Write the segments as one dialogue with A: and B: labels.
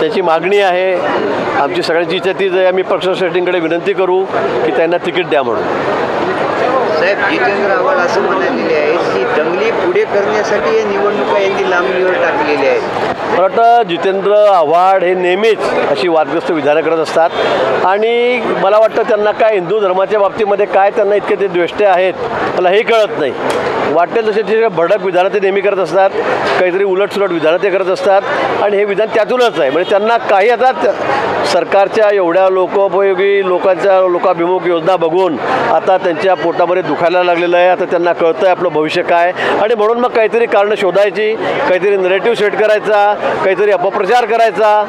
A: त्याची मागणी आहे. आमची सगळ्यांची इच्छा तीच आहे. आम्ही पक्ष शेट्टींकडे विनंती करू की त्यांना तिकीट द्या म्हणून.
B: साहेब जितेंद्र आव्हाड असं म्हणालेले आहे की दंगली पुढे करण्यासाठी हे निवडणुका यांनी लांबणीवर टाकलेल्या आहेत
A: मला वाटतं जितेंद्र आव्हाड हे नेहमीच अशी वादग्रस्त विधानं करत असतात. आणि मला वाटतं त्यांना काय हिंदू धर्माच्या बाबतीमध्ये काय त्यांना इतके ते द्वेष्टे आहेत मला हे कळत नाही. वाटेल तसे जे भडक विधानं ते नेहमी करत असतात काहीतरी उलटसुलट विधानं ते करत असतात. आणि हे विधान त्यातूनच आहे. म्हणजे त्यांना काही आता सरकारच्या एवढ्या लोकोपयोगी लोकांच्या लोकाभिमुख योजना बघून आता त्यांच्या पोटामध्ये दुखायला लागलेलं आहे. आता त्यांना कळतं आहे आपलं भविष्य काय. आणि म्हणून मग काहीतरी कारणं शोधायची काहीतरी नरेटिव्ह सेट करायचा काहीतरी अपप्रचार करायचा.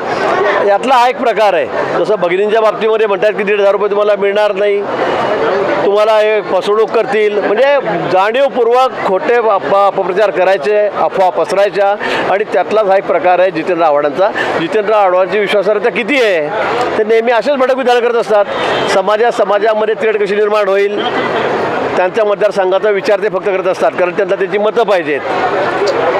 A: यातला हा एक प्रकार आहे. जसं भगिनींच्या बाबतीमध्ये म्हणतात की दीड हजार रुपये तुम्हाला मिळणार नाही. तुम्हाला हे फसवणूक करतील. म्हणजे जाणीवपूर्वक खोटे अप अपप्रचार करायचे अफवा पसरायच्या आणि त्यातलाच हा एक प्रकार आहे जितेंद्र आव्हाडांचा. जितेंद्र आव्हाडांची विश्वासार्हता किती आहे? ते नेहमी असेच भडक विधान करत असतात. समाजा समाजामध्ये तेढ कशी निर्माण होईल? त्यांच्या मतदारसंघाचा विचार ते फक्त करत असतात. कारण त्यांना त्याची मतं पाहिजेत.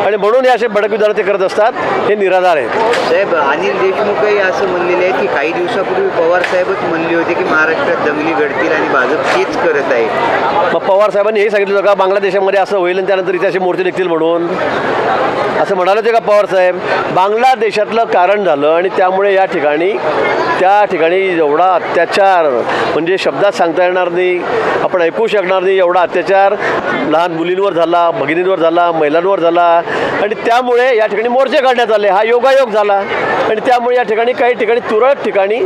A: आणि म्हणून हे असे भडक ते करत असतात हे निराधार आहेत.
B: साहेब अनिल देशमुखही असं म्हणलेले आहे की काही दिवसापूर्वी पवार साहेबच म्हणले होते की महाराष्ट्रात दंगली घडतील आणि भाजप तेच करत आहे.
A: मग पवार साहेबांनी हे सांगितलं होतं का बांगलादेशामध्ये असं होईल आणि त्यानंतर इथे असे मोर्चे निघतील म्हणून? असं म्हणाले होते का पवार साहेब? बांगलादेशातलं कारण झालं आणि त्यामुळे या ठिकाणी त्या ठिकाणी एवढा अत्याचार म्हणजे शब्दात सांगता येणार नाही. आपण ऐकू शकणार नाही एवढा अत्याचार लहान मुलींवर झाला भगिनींवर झाला महिलांवर झाला. आणि त्यामुळे या ठिकाणी मोर्चे काढण्यात आले. हा योगायोग झाला. आणि त्यामुळे या ठिकाणी काही ठिकाणी तुरळक ठिकाणी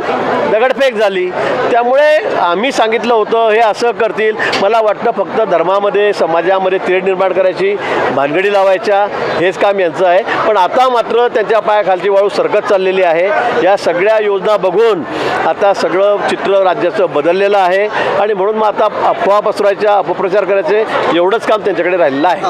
A: दगडफेक झाली. त्यामुळे आम्ही सांगितलं होतं हे असं करतील. मला वाटतं फक्त धर्मामध्ये समाजामध्ये तेढ निर्माण करायची भानगडी लावायच्या हेच काम यांचं आहे. पण आता मात्र त्यांच्या पायाखालची वाळू सरकत चाललेली आहे. या सगळ्या योजना बघून आता सगळं चित्र राज्याचं बदललेलं आहे. आणि म्हणून मग आता अफवा पसरायच्या अपप्रचार करायचे एवढंच काम त्यांच्याकडे राहिलेलं आहे.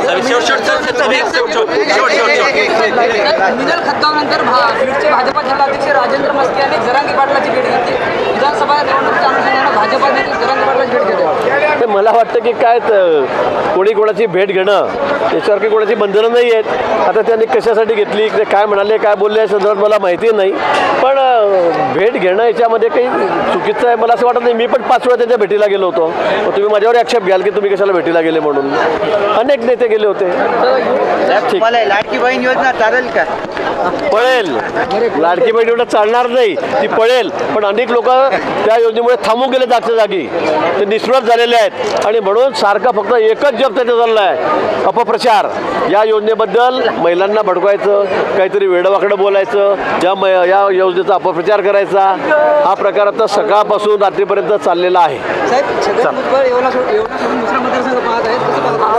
C: मिनल खद्दावनंतर भा बीडचे भाजपा जिल्हाध्यक्ष राजेंद्र मस्के यांनी जरांगी पाटलाची भेट घेतली. विधानसभा निवडणुकीच्या अनुषंगानं भाजपा नेते जरांगी पाटलाची भेट घेतली
A: ते मला वाटतं की काय कोणी कोणाची भेट घेणं याच्यासारखी कोणाची बंधनं नाही आहेत. आता त्यांनी कशासाठी घेतली ते काय म्हणाले काय बोलले या संदर्भात मला माहिती नाही. पण भेट घेणं याच्यामध्ये काही चुकीचं आहे मला असं वाटत नाही. मी पण पाच वेळा त्यांच्या भेटीला गेलो होतो. तुम्ही माझ्यावर आक्षेप घ्याल की तुम्ही कशाला भेटीला गेले म्हणून. अनेक नेते गेले होते.
B: लाडकी बहीण योजना चालेल का?
A: पळेल. लाडकी बहीण एवढं चालणार नाही. ती पळेल. पण अनेक लोक त्या योजनेमुळे थांबून गेले जागच्या जागी. ते निष्प्रत झालेले आहेत. आणि म्हणून सारखा फक्त एकच जप त्याचा चालला आहे अपप्रचार. या योजनेबद्दल महिलांना भडकवायचं काहीतरी वेडवाकडं बोलायचं या मै या योजनेचा अपप्रचार करायचा. हा प्रकार आता सकाळपासून रात्रीपर्यंत चाललेला आहे?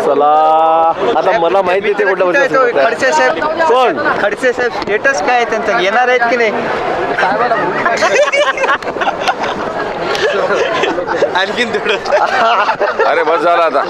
A: चला. आता मला माहिती ते कुठलं
B: कुठं. खडसे साहेब.
A: कोण?
B: खडसे साहेब स्टेटस काय आहे त्यांचं? येणार आहेत की नाही?
D: आणखीन थोडं अरे बस झाला आता.